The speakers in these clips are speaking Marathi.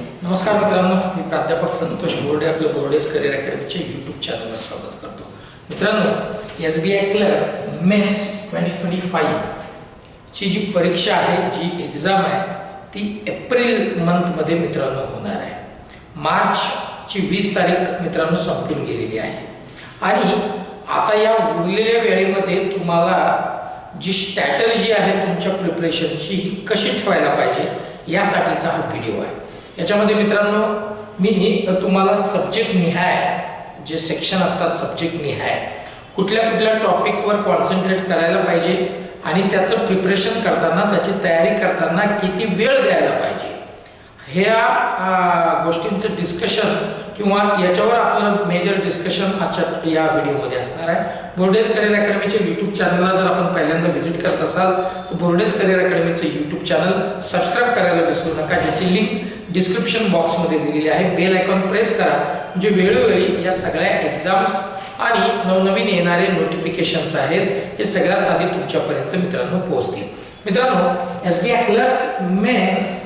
नमस्कार मित्रांनो मी प्राध्यापक संतोष बोर्डे आपलं बोर्डेज करिअर अकॅडमीच्या यूट्यूब चॅनलवर स्वागत करतो. मित्रांनो S B I club mains twenty twenty five ची जी परीक्षा आहे जी एक्झाम आहे ती एप्रिल मंथमध्ये मित्रांनो होणार आहे. मार्चची वीस तारीख मित्रांनो संपून गेलेली आहे. आणि आता या उरलेल्या वेळेमध्ये तुम्हाला जी स्ट्रॅटर्जी आहे तुमच्या प्रिपरेशनची ही कशी ठेवायला पाहिजे यासाठीचा हा व्हिडिओ आहे. याच्यामध्ये मित्रांनो मी तुम्हाला सब्जेक्ट निहाय जे सेक्शन असतात सब्जेक्ट निहाय. कुठल्या कुठल्या टॉपिकवर कॉन्सन्ट्रेट करायला पाहिजे आणि त्याचं प्रिपरेशन करताना त्याची तयारी करताना किती वेळ द्यायला पाहिजे? ह्या गोष्टींचं डिस्कशन किंवा याच्यावर आपलं मेजर डिस्कशन आजच्या या व्हिडिओमध्ये असणार आहे. बोर्डेज करिअर अकॅडमीच्या यूट्यूब चॅनलला जर आपण पहिल्यांदा व्हिजिट करत असाल तर बोर्डेज करिअर अकॅडमीचं यूट्यूब चॅनल सबस्क्राईब करायला विसरू नका ज्याची लिंक डिस्क्रिप्शन बॉक्समध्ये दिलेली आहे. बेल आयकॉन प्रेस करा म्हणजे वेळोवेळी या सगळ्या एक्झाम्स आणि नवनवीन येणारे नोटिफिकेशन्स आहेत हे सगळ्यात आधी तुमच्यापर्यंत मित्रांनो पोहोचतील. मित्रांनो S B I clerk mains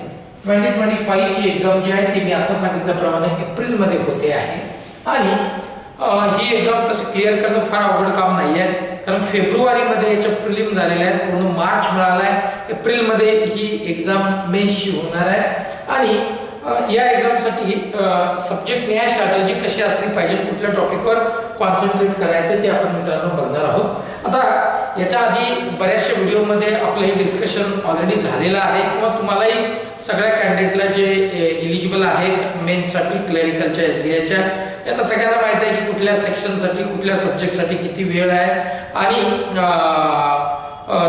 twenty twenty फाईव्हची exam जी आहे ती मी आता सांगितल्याप्रमाणे एप्रिलमध्ये होते आहे. आणि ही एक्झाम तसं क्लिअर करणं फार अवघड काम नाही आहे. कारण फेब्रुवारीमध्ये याच्या प्रिलिम झालेल्या आहेत पूर्ण मार्च मिळाला आहे. एप्रिलमध्ये ही एक्झाम मेन्सची होणार आहे. आणि या एक्झामसाठी सब्जेक्ट न्याय स्ट्रॅटर्जी कशी असली पाहिजे कुठल्या टॉपिकवर कॉन्सन्ट्रेट करायचं ते आपण मित्रांनो बघणार आहोत. आता याच्या आधी बऱ्याचशा व्हिडिओमध्ये आपलं हे डिस्कशन ऑलरेडी झालेलं आहे. किंवा तुम्हालाही सगळ्या कॅन्डिडेटला जे इलिजिबल आहेत मेन्ससाठी क्लरिकलच्या एस बी आयच्या यांना सगळ्यांना माहीत आहे की कुठल्या सेक्शनसाठी कुठल्या सब्जेक्टसाठी किती वेळ आहे. आणि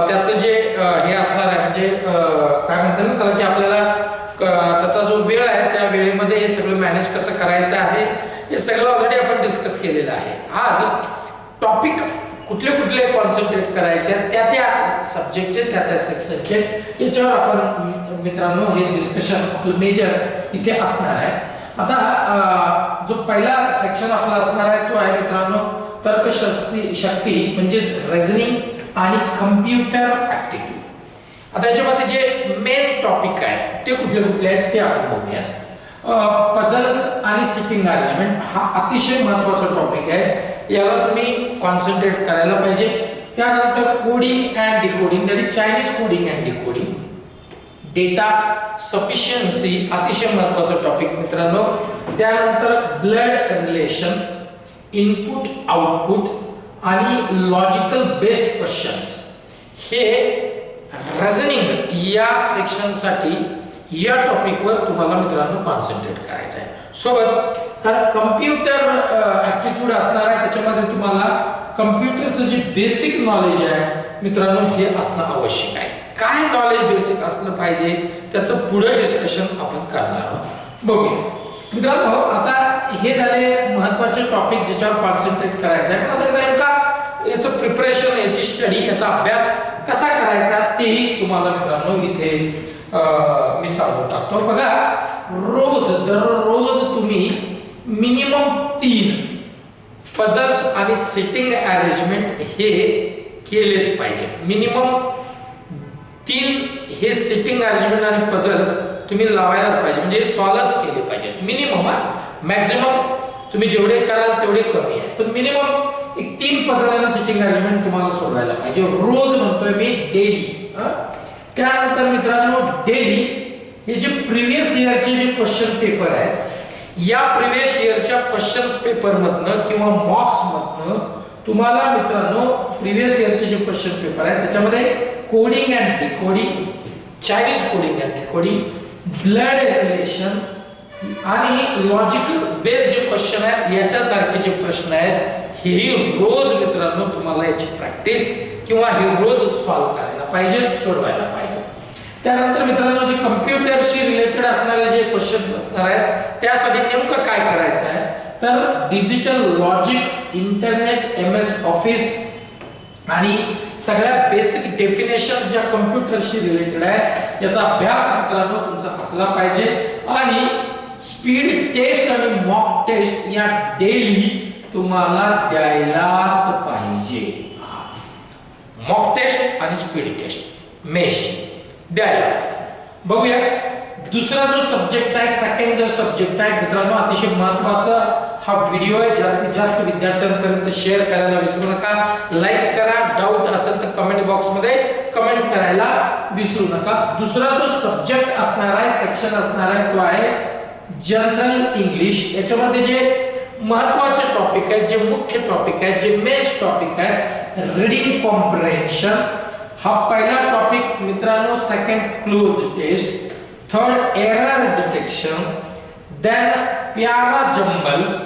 त्याचं जे हे असणार आहे म्हणजे काय म्हणतात ना त्याला की आपल्याला त्याचा जो वेळ आहे त्या वेळेमध्ये हे सगळं मॅनेज कसं करायचं आहे हे सगळं ऑलरेडी आपण डिस्कस केलेलं आहे. आज टॉपिक कुठले कुठले कॉन्सन्ट्रेट करायचे त्या त्या सब्जेक्टचे त्या त्या सेक्शनचे याच्यावर आपण मित्रांनो हे डिस्कशन आपलं मेजर इथे असणार आहे. आता जो पहिला सेक्शन आपला असणार आहे तो आहे मित्रांनो तर्कशक्ती शक्ती म्हणजेच रेझनिंग आणि कम्प्युटर ऍप्टिट्यूड आता याच्यामध्ये जे मेन टॉपिक आहेत ते कुठले कुठले आहेत ते आपण बघूया पझल्स आणि सिटिंग अरेंजमेंट हा अतिशय महत्त्वाचा टॉपिक आहे. याला तुम्ही कॉन्सन्ट्रेट करायला पाहिजे. त्यानंतर coding and decoding that is Chinese coding and decoding data sufficiency अतिशय महत्त्वाचा टॉपिक मित्रांनो. त्यानंतर ब्लड रिलेशन इनपुट आउटपुट आणि लॉजिकल बेस्ड क्वेश्चन्स हे रजनिंग या सेक्शनसाठी या टॉपिकवर तुम्हाला मित्रांनो कॉन्सन्ट्रेट करायचं आहे. सोबत कारण कम्प्युटर ॲप्टिट्यूड असणार आहे त्याच्यामध्ये तुम्हाला कम्प्युटरचं जे बेसिक नॉलेज आहे मित्रांनो हे असणं आवश्यक आहे. काय नॉलेज बेसिक असलं पाहिजे त्याचं पुढे डिस्कशन आपण करणार आहोत. बघूया. मित्रांनो आता हे झाले महत्त्वाचे टॉपिक ज्याच्यावर कॉन्सन्ट्रेट करायचं आहे. पण आता याचं प्रिपरेशन याची स्टडी याचा अभ्यास कसा करायचा तेही तुम्हाला मित्रांनो इथे मी सांगून टाकतो. बघा रोज दररोज तुम्ही मिनिमम तीन पजल्स आणि सिटिंग अरेंजमेंट हे केलेच पाहिजे. मिनिमम तीन हे सिटिंग अरेंजमेंट आणि पजल्स तुम्ही लावायलाच पाहिजे. म्हणजे सॉल्वच केले पाहिजे. मिनिमम हा. मॅक्झिमम तुम्ही जेवढे कराल तेवढे कमी आहे. पण मिनिमम एक तीन पझल आणि सिटिंग अरेंजमेंट तुम्हाला सोडवायला पाहिजे. रोज म्हणतोय मी डेली त्यानंतर मित्रांनो डेली हे जे प्रिव्हियस इयरचे जे क्वेश्चन पेपर आहेत या प्रिव्हियस इयरच्या क्वेश्चन्स पेपरमधनं किंवा मॉक्समधनं तुम्हाला मित्रांनो प्रिव्हियस इयरचे जे क्वेश्चन पेपर आहेत त्याच्यामध्ये coding and decoding Chinese coding and decoding blood relation आणि लॉजिकल बेस्ड जे क्वेश्चन आहेत याच्यासारखे जे प्रश्न आहेत हेही रोज मित्रांनो तुम्हाला याची प्रॅक्टिस किंवा हे रोज सॉल्व्ह करायला पाहिजे सोडवायला पाहिजे त्यानंतर मित्रांनो जे कम्प्युटरशी रिलेटेड असणारे जे क्वेश्चन्स असणार आहेत त्यासाठी नेमकं काय करायचं आहे? तर digital logic internet M S office आणि सगळ्या बेसिक डेफिनेशन ज्या कम्प्युटरशी रिलेटेड आहेत याचा अभ्यास मित्रांनो तुमचा असला पाहिजे. आणि स्पीड टेस्ट आणि मॉक टेस्ट या डेली तुम्हाला द्यायलाच पाहिजे. मॉक टेस्ट आणि स्पीड टेस्ट मेश द्यायला बघूया. दुसरा जो सब्जेक्ट आहे सेकंड जो सब्जेक्ट आहे मित्रांनो अतिशय महत्त्वाचा हा व्हिडिओ आहे. जास्तीत जास्त विद्यार्थ्यांपर्यंत शेअर करायला विसरू नका. लाईक करा. डाऊट असेल तर कमेंट बॉक्समध्ये कमेंट करायला विसरू नका. दुसरा जो सब्जेक्ट असणार आहे सेक्शन असणार आहे तो आहे जनरल इंग्लिश याच्यामध्ये जे महत्त्वाचे टॉपिक आहेत जे मुख्य टॉपिक आहेत जे मेन्स टॉपिक आहेत रीडिंग कॉम्प्रेन्शन हा पहिला टॉपिक मित्रांनो second cloze test third error detection then para jumbles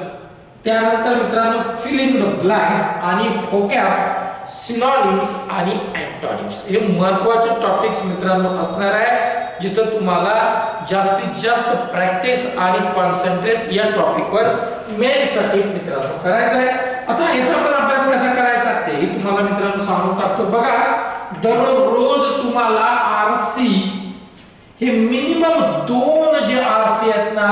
त्यानंतर मित्रांनो फिल इन द ब्लँक्स आणि फोक्या सिनॉनिम्स आणि अँटॉनिम्स हे महत्त्वाचे टॉपिक्स मित्रांनो असणार आहे जिथं तुम्हाला जास्तीत जास्त प्रॅक्टिस आणि कॉन्सन्ट्रेट या टॉपिकवर मेन साठी मित्रांनो करायचं आहे आता याचा पण अभ्यास कसा करायचा ते तुम्हाला मित्रांनो सांगून टाकतो. बघा दररोज तुम्हाला आरसी हे मिनिमम दोन जे आरसी आहेत ना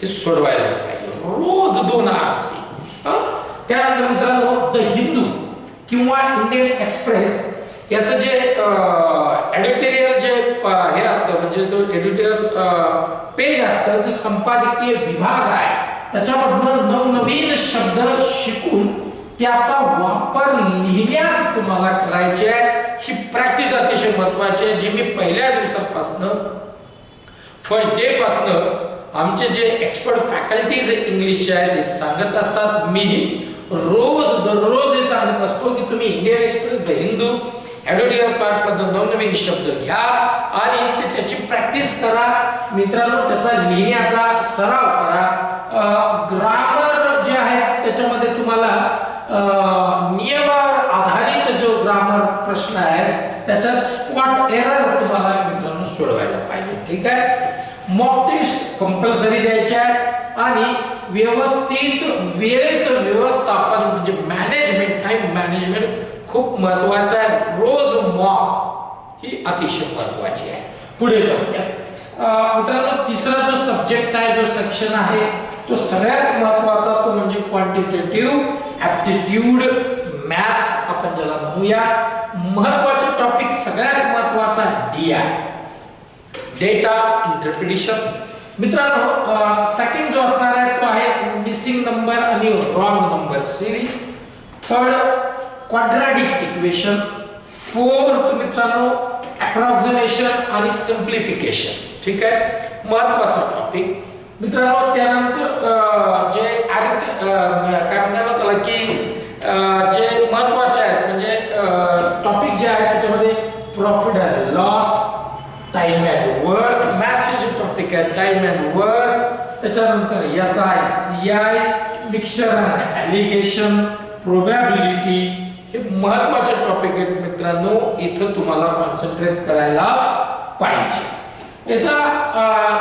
हे सोडवायलाच पाहिजे. रोज दोन आरसी त्यानंतर मित्रांनो द हिंदू किंवा इंडियन एक्सप्रेस याचं जे एडिटोरियल जे हे असतं म्हणजे तो एडिटोरियल पेज असतं जे संपादकीय विभाग आहे त्याच्यामधनं नवनवीन शब्द शिकून त्याचा वापर लिहिण्यात तुम्हाला करायचे आहे ही प्रॅक्टिस अतिशय महत्वाची आहे जी मी पहिल्या दिवसापासनं फर्स्ट डे पासनं आमचे जे एक्सपर्ट फॅकल्टीज इंग्लिशचे आहेत ते सांगत असतात. मी रोज दररोज हे सांगत असतो की तुम्ही Indian Express the Hindu editorial part मधून नवनवीन शब्द घ्या आणि ते त्याची प्रॅक्टिस करा. मित्रांनो त्याचा लिहिण्याचा सराव करा. ग्रामर जे आहे त्याच्यामध्ये तुम्हाला नियमावर आधारित जो ग्रामर प्रश्न आहे त्याच्यात स्पॉट एरर तुम्हाला मित्रांनो सोडवायला पाहिजे. ठीक आहे? मॉक टेस्ट कंपल्सरी द्यायचे आहे आणि व्यवस्थित वेळेचं व्यवस्थापन म्हणजे मॅनेजमेंट टाईम मॅनेजमेंट खूप महत्त्वाचा आहे. रोज मॉक ही अतिशय महत्वाची आहे. पुढे जाऊया. मित्रांनो तिसरा जो सब्जेक्ट आहे जो सेक्शन आहे तो सगळ्यात महत्त्वाचा तो म्हणजे क्वांटिटेटिव्ह ऍप्टिट्यूड मॅथ्स आपण ज्याला म्हणूया. महत्त्वाचे टॉपिक सगळ्यात महत्त्वाचा डी आहे. डेटा इंटरप्रिटेशन मित्रांनो सेकंड जो असणार आहे तो आहे मिसिंग नंबर आणि wrong number series third quadratic equation fourth मित्रांनो अप्रॉक्झिमेशन आणि सिम्प्लिफिकेशन ठीक आहे? महत्त्वाचा टॉपिक मित्रांनो त्यानंतर जे अर्थ अं, काय म्हणतात त्याला की जे महत्त्वाचे आहेत म्हणजे टॉपिक जे आहे त्याच्यामध्ये profit and loss time and work मॅथ्सचे जे टॉपिक आहे टाइम अँड वर्क त्याच्यानंतर S I C I mixture and alligation probability हे महत्त्वाचे टॉपिक आहेत मित्रांनो. इथं तुम्हाला कॉन्सन्ट्रेट करायलाच पाहिजे. याचा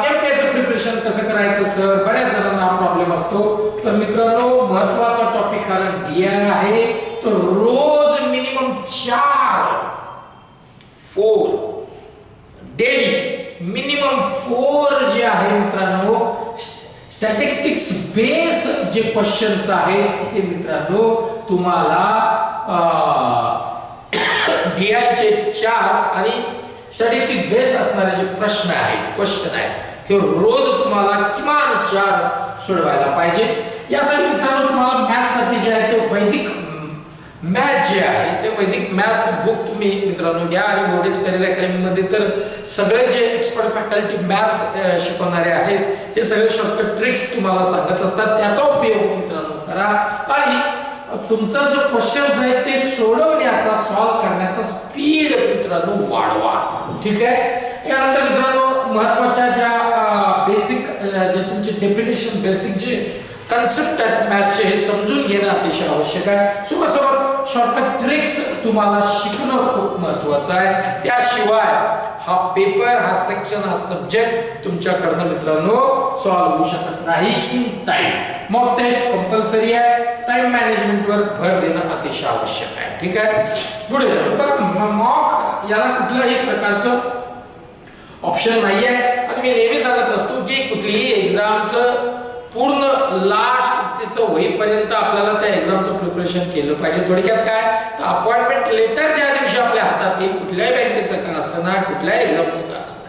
नेमक्याचं प्रिपरेशन कसं करायचं सर बऱ्याच जणांना प्रॉब्लेम असतो. तर मित्रांनो महत्त्वाचा टॉपिक कारण डी आहे तर रोज मिनिमम चार फोर डेली मिनिमम फोर जे आहे मित्रांनो स्टॅटिस्टिक्स बेस जे क्वेश्चन्स आहेत हे मित्रांनो तुम्हाला डी चार आणि स्टडीशी बेस असणारे जे प्रश्न आहेत क्वेश्चन आहेत हे रोज तुम्हाला किमान चार सोडवायला पाहिजे. यासाठी मित्रांनो तुम्हाला मॅथसाठी जे आहे ते वैदिक मॅथ जे आहे ते वैदिक मॅथ्स बुक तुम्ही मित्रांनो घ्या आणि बोर्डेज करिअर अकॅडमीमध्ये तर सगळे जे एक्सपर्ट फॅकल्टी मॅथ्स शिकवणारे आहेत हे सगळे शॉर्टकट ट्रिक्स तुम्हाला सांगत असतात. त्याचा उपयोग मित्रांनो करा. आणि तुमचा जो क्वेश्चन्स आहे ते सोडवण्याचा सॉल्व करण्याचा स्पीड मित्रांनो वाढवा. ठीक आहे? यानंतर मित्रांनो महत्त्वाच्या ज्या बेसिक जे तुमचे डेफिनेशन बेसिक जे कन्सेप्ट आहेत मॅथ्सचे हे समजून घेणं अतिशय आवश्यक आहे. सोबत सोबत शॉर्टकट ट्रिक्स तुम्हाला शिकणं खूप महत्वाचं आहे. त्याशिवाय हा पेपर हा सेक्शन हा सब्जेक्ट तुमच्याकडनं मित्रांनो सॉल्व्ह होऊ शकत नाही in time mock test compulsory आहे. टाइम मॅनेजमेंटवर भर देणं अतिशय आवश्यक आहे. ठीक आहे? पुढे बघा मॉक याला कुठल्याही प्रकारचं ऑप्शन नाही आहे आणि मी नेहमी सांगत असतो की कुठलीही एक्झामचं पूर्ण लास्ट तिचं होईपर्यंत आपल्याला त्या एक्झामचं प्रिपरेशन केलं पाहिजे. थोडक्यात काय? तर अपॉइंटमेंट लेटर ज्या दिवशी आपल्या हातात येईल कुठल्याही बँकेचं का असं ना कुठल्याही एक्झामचं का असं.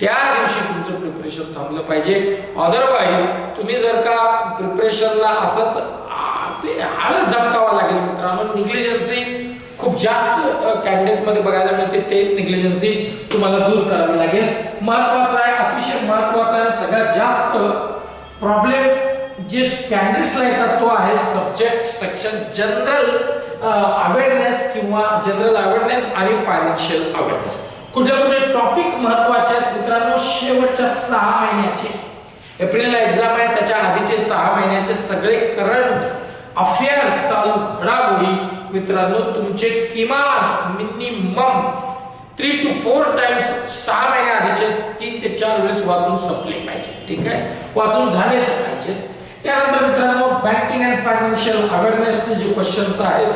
त्या दिवशी तुमचं प्रिपरेशन थांबलं पाहिजे. अदरवाईज तुम्ही जर का प्रिपरेशनला असंच ते आळच झटकावा लागेल. मित्रांनो निग्लिजन्सी खूप जास्त कॅन्डिडेटमध्ये बघायला मिळते. ते निग्लिजन्सी तुम्हाला दूर करावी लागेल. महत्वाचं आहे अतिशय महत्वाचं आहे सगळ्यात जास्त प्रॉब्लेम जे कॅन्डिडेट्सला येतात तो आहे सब्जेक्ट सेक्शन जनरल अवेअरनेस किंवा जनरल अवेअरनेस आणि फायनान्शियल अवेअरनेस कुठे कुठे टॉपिक महत्त्वाचे आहेत मित्रांनो शेवटच्या सहा महिन्याचे. एप्रिलला एक्झाम आहे त्याच्या आधीचे सहा महिन्याचे सगळे करंट अफेअर्स चालू घडामोडी. मित्रांनो तुमचे किमान minimum three two four times सहा महिन्या आधीचे तीन ते चार वेळेस वाचून संपले पाहिजे. ठीक आहे? वाचून झालेच पाहिजे. त्यानंतर मित्रांनो बँकिंग अँड फायनान्शियल अवेअरनेसचे जे क्वेश्चन्स आहेत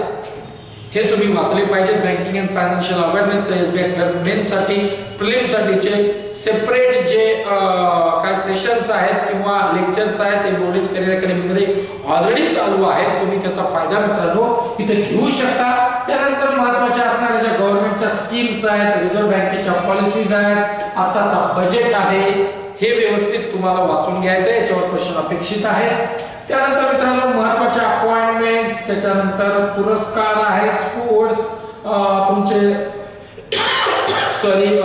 हे तुम्ही वाचले पाहिजेत. बँकिंग अँड फायनान्शियल अवेअरनेसचं एस बी आय क्लर्क मेनसाठी प्रिलिमसाठीचे सेपरेट जे काय सेशन्स आहेत किंवा लेक्चर्स आहेत ते बोर्डेज करिअर अकॅडमीमध्ये ऑलरेडी चालू आहेत. तुम्ही त्याचा फायदा मित्रांनो इथे घेऊ शकता. त्यानंतर महत्त्वाच्या असणाऱ्या ज्या गव्हर्नमेंटच्या स्कीम्स आहेत रिझर्व्ह बँकेच्या पॉलिसीज आहेत आताचा बजेट आहे हे व्यवस्थित तुम्हाला वाचून घ्यायचं आहे याच्यावर क्वेश्चन अपेक्षित आहे. त्यानंतर मित्रांनो महत्त्वाच्या अपॉइंटमेंट्स त्याच्यानंतर पुरस्कार आहेत स्पोर्ट्स तुमचे सॉरी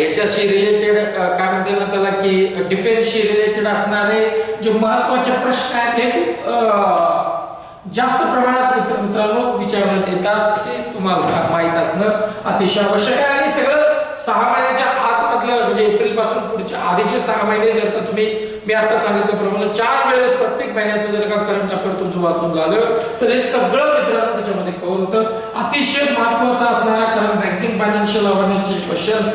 याच्याशी रिलेटेड काय म्हणता ना त्याला की डिफेन्सशी रिलेटेड असणारे जे महत्त्वाचे प्रश्न आहेत हे खूप जास्त प्रमाणात मित्र मित्रांनो विचारण्यात येतात हे तुम्हाला माहीत असणं अतिशय आवश्यक आहे. आणि सगळं सहा महिन्याच्या आतमधलं म्हणजे एप्रिलपासून पुढच्या आधीचे सहा महिने जर का तुम्ही मी आता सांगितल्याप्रमाणे चार वेळेस प्रत्येक महिन्याचं जर का करंट अफेअर तुमचं वाचून झालं तर हे सगळं मित्रांनो त्याच्यामध्ये कव्हर होतं. अतिशय महत्वाचं असणारा कारण बँकिंग फायनान्शियल अवेअरनेसचे क्वेश्चन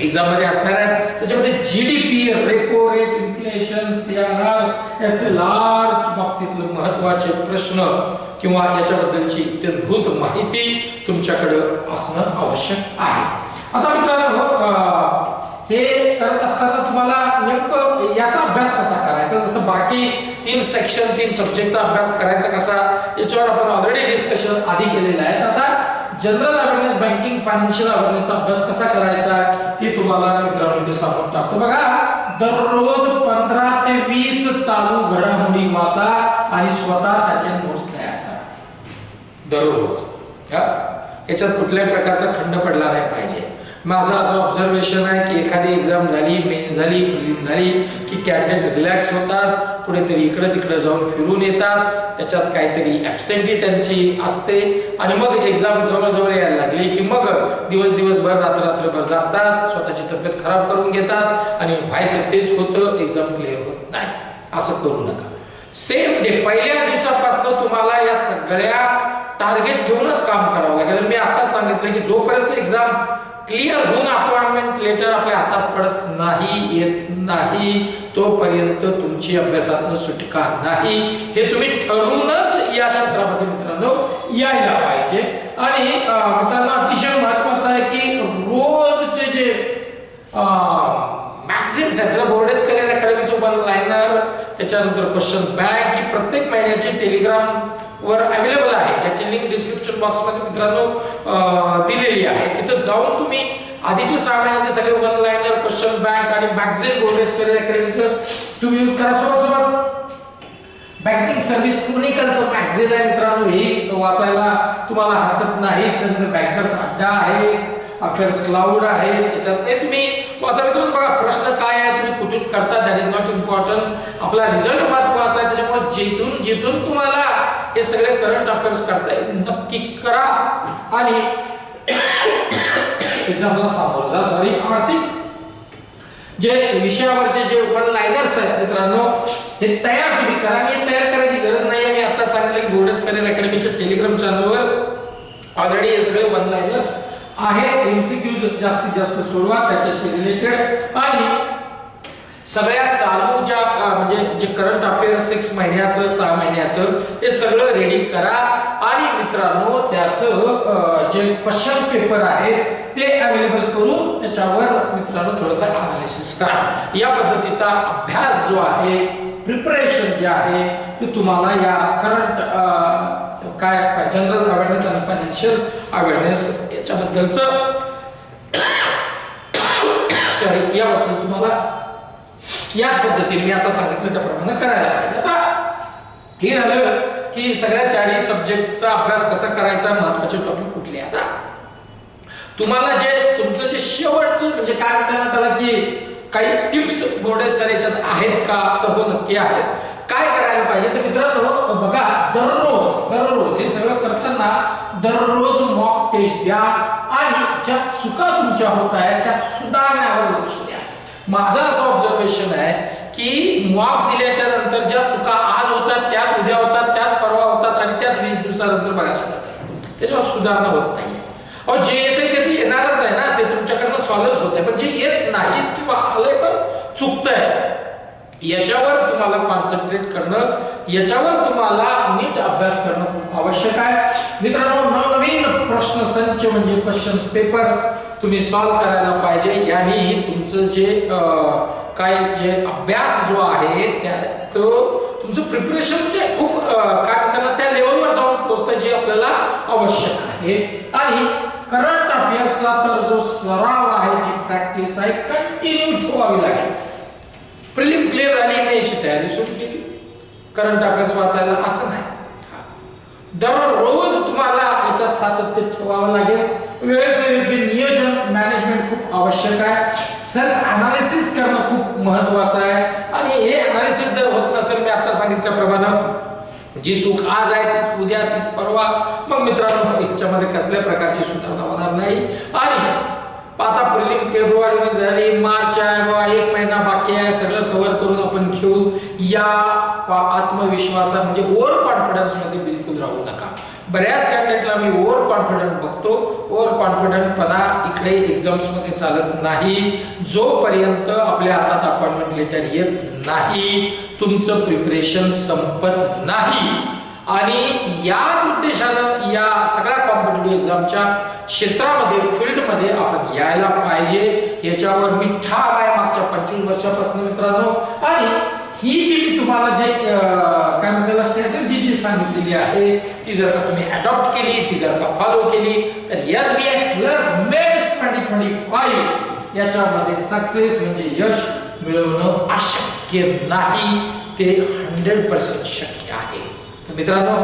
एक्झाममध्ये असणार आहेत. त्याच्यामध्ये GDP repo rate inflation CRR S L R बाबतीतले महत्त्वाचे प्रश्न किंवा याच्याबद्दलची इत्यंभूत माहिती तुमच्याकडे असणं आवश्यक आहे. आता मित्रांनो हो, हे करत असताना तुम्हाला नेमकं याचा अभ्यास कसा करायचा? जसं बाकी तीन सेक्शन तीन सब्जेक्टचा अभ्यास करायचा कसा याच्यावर आपण ऑलरेडी डिस्कशन आधी केलेलं आहे. आता जनरल अवेअरनेस बँकिंग फायनान्शियल अवेअरनेसचा अभ्यास कसा करायचा ते तुम्हाला मित्रांनो ते सांगून टाकतो. बघा दररोज पंधरा ते वीस चालू घडामोडी वाचा आणि स्वतः त्याचे नोट्स तयार करा. दररोज. हा? याच्यात कुठल्याही प्रकारचा खंड पडला नाही पाहिजे. माझं असं ऑब्झर्वेशन आहे की एखादी एक्झाम झाली मेन झाली प्रिलिम झाली की कॅन्डिडेट रिलॅक्स होतात कुठेतरी इकडं तिकडं जाऊन फिरून येतात त्याच्यात काहीतरी ॲबसेंटी त्यांची असते आणि मग एक्झाम जवळजवळ यायला लागली की मग दिवस दिवसभर रात्र रात्रभर जातात स्वतःची तब्येत खराब करून घेतात आणि व्हायचं तेच होतं एक्झाम क्लिअर होत नाही असं करू नका सेम डे पहिल्या दिवसापासून तुम्हाला या सगळ्या टार्गेट ठेवूनच काम करावं लागेल. मी आता सांगितलं की जोपर्यंत एक्झाम क्लिअर होऊन अपॉइंटमेंट लेटर आपल्या हातात पडत नाही येत नाही तोपर्यंत तुमची अभ्यासातून सुटका नाही. हे तुम्ही ठरवूनच या क्षेत्रामध्ये मित्रांनो यायला पाहिजे. आणि मित्रांनो अतिशय महत्वाचं आहे की रोजचे जे मॅगझिन्स आहेत त्याला बोर्डेज करिअर अकॅडमीचं वन लायनर त्याच्यानंतर क्वेश्चन बँक ही प्रत्येक महिन्याची टेलिग्राम वर अवेलेबल आहे. ज्याची लिंक डिस्क्रिप्शन बॉक्समध्ये मित्रांनो दिलेली आहे. तिथं जाऊन तुम्ही आधीचे सहा महिन्याचे सगळे वन लायनर क्वेश्चन बँक आणि मॅगझिन बोर्डेज करिअर अकॅडमीचं तुम्ही यूज करा. सोबत सोबत बँकिंग सर्व्हिस क्रोनिकलचं मॅगझिन आहे मित्रांनो? हे वाचायला तुम्हाला हरकत नाही. त्यानंतर बँकर्स अड्डा आहे. अफेअर्स क्लाउड आहे. त्याच्यात ते तुम्ही वाचा मित्रांनो बघा प्रश्न काय आहे तुम्ही कुठून करता? दॅट इज नॉट इम्पॉर्टंट आपला रिझल्ट महत्त्वाचा आहे त्याच्यामुळे जिथून जिथून तुम्हाला हे सगळे करंट अफेअर्स करता येईल नक्की करा. आणि एक्झामला सामोरं जा सॉरी आर्थिक. जे विषयावरचे जे वन लायनर्स आहेत मित्रांनो हे तयार तुम्ही करा. आणि हे तयार करायची गरज नाही मी आता सांगितलं की बोर्डच करेल अकॅडमीच्या टेलिग्राम चॅनलवर ऑलरेडी हे सगळे वन लायनर्स आहे. एमसीक्यूज जास्तीत जास्त सोडवा त्याच्याशी रिलेटेड आणि सगळ्या चालू ज्या म्हणजे जे करंट अफेअर सिक्स महिन्याचं सहा महिन्याचं हे सगळं रेडी करा. आणि मित्रांनो त्याचं जे क्वेश्चन पेपर आहेत ते अवेलेबल करून त्याच्यावर मित्रांनो थोडंसं अनालिसिस करा. या पद्धतीचा अभ्यास जो आहे प्रिपरेशन जे आहे ते तुम्हाला या करंट काय जनरल अवेअरनेस आणि फायनान्शियल अवेअरनेस याच्याबद्दलचं सॉरी याबद्दल तुम्हाला याच पद्धतीने मी आता सांगितलं त्याप्रमाणे करायला पाहिजे. आता हे झालं की सगळ्या चारही सब्जेक्टचा अभ्यास कसा करायचा महत्त्वाचे टॉपिक कुठले आता? तुम्हाला जे तुमचं जे शेवटचं म्हणजे काय म्हणताना त्याला की काही टिप्स बोर्डे सर याच्यात आहेत का? तर हो नक्की आहेत. काय करायला पाहिजे? तर मित्रांनो बघा दररोज दररोज हे सगळं करताना दररोज मॉक टेस्ट द्या आणि ज्या चुका तुमच्या होत आहेत त्या सुधारण्यावर लक्ष द्या. माझं असं ऑब्झर्वेशन आहे की मॉक दिल्याच्या नंतर ज्या चुका आज होतात त्याच उद्या होतात त्याच परवा होतात आणि त्याच वीस दिवसानंतर बघायला मिळतात त्याच्यावर सुधारणा होत नाही अहो जे येते ते ते येणारच आहे ना ते तुमच्याकडनं सॉल्व्ह होत आहे. पण जे येत नाहीत किंवा आले पण चुकतंय याच्यावर तुम्हाला कॉन्सन्ट्रेट करणं याच्यावर तुम्हाला नीट अभ्यास करणं खूप आवश्यक आहे. मित्रांनो नवनवीन प्रश्न संच म्हणजे क्वेश्चन पेपर तुम्ही सॉल्व्ह करायला पाहिजे. यांनी तुमचं जे काय जे अभ्यास जो आहे म्हणजे त्या तो तुमचं प्रिपरेशन जे खूप काय म्हणतात त्या लेवलवर जाऊन पोहोचतं जे आपल्याला आवश्यक आहे. आणि करंट अफेअरचा तर जो सराव आहे जी प्रॅक्टिस आहे कंटिन्यू ठेवावी लागेल. प्रिलिम क्लिअर झाली मी तयारी सुरू केली. करंट अफेअर्स वाचायला असं नाही. दररोज तुम्हाला याच्यात सातत्य ठेवावं लागेल. वेळेचं योग्य नियोजन मॅनेजमेंट खूप आवश्यक आहे. सेल्फ अनालिसिस करणं खूप महत्वाचं आहे. आणि हे अनालिसिस जर होत नसेल मी आता सांगितल्याप्रमाणे जी चूक आज आहे तीच उद्या तीच परवा मग मित्रांनो याच्यामध्ये कसल्या प्रकारची सुधारणा होणार नाही. आणि आता प्रिलिम फेब्रुवारी मध्ये झाली मार्च आहे बाबा एक महिना बाकी आहे सगळं कव्हर करून आपण घेऊ. या आत्मविश्वासा म्हणजे ओव्हर कॉन्फिडन्समध्ये बिलकुल राहू नका. बऱ्याच कॅन्डिडेटला मी ओव्हर कॉन्फिडंट बघतो. ओव्हर कॉन्फिडंटपणा इकडे एक्झाम्समध्ये चालत नाही. जोपर्यंत आपल्या हातात अपॉइंटमेंट लेटर येत नाही तुमचं प्रिपरेशन संपत नाही. आणि याच उद्देशानं या सगळ्या कॉम्पिटेटिव्ह एक्झामच्या क्षेत्रामध्ये फील्डमध्ये आपण यायला पाहिजे. याच्यावर मी ठाम आहे मागच्या पंचवीस वर्षापासून मित्रांनो. आणि ही जी मी तुम्हाला जे काय म्हणतात स्ट्रॅटर्जी जी सांगितलेली आहे ती जर का तुम्ही अडॉप्ट केली ती जर का फॉलो केली तर S B I clerk mains twenty twenty five याच्यामध्ये सक्सेस म्हणजे यश मिळवणं अशक्य नाही. ते हंड्रेड पर्सेंट शक्य आहे. मित्रांनो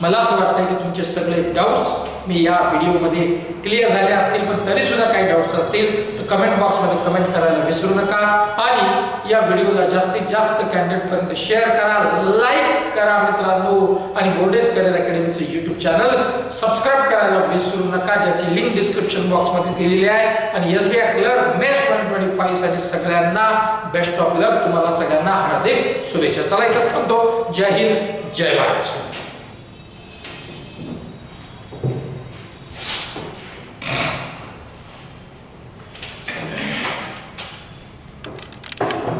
मला असं वाटतं की तुमचे सगळे डाऊट्स मी या व्हिडिओमध्ये क्लिअर झाले असतील पण तरी सुद्धा काही डाऊट्स असतील तर कमेंट बॉक्समध्ये कमेंट करायला विसरू नका. आणि या व्हिडिओला जास्तीत जास्त कॅन्डिडेटपर्यंत शेअर करा लाईक करा मित्रांनो. आणि बोर्डेज करिअर अकॅडमीचं यूट्यूब चॅनल सबस्क्राईब करायला विसरू नका ज्याची लिंक डिस्क्रिप्शन बॉक्समध्ये दिलेली आहे. आणि S B I clerk mains twenty twenty फाईव्हसाठी सगळ्यांना बेस्ट ऑफ लक तुम्हाला सगळ्यांना हार्दिक शुभेच्छा. चला इथंच थांबतो. जय हिंद जय महाराष्ट्र.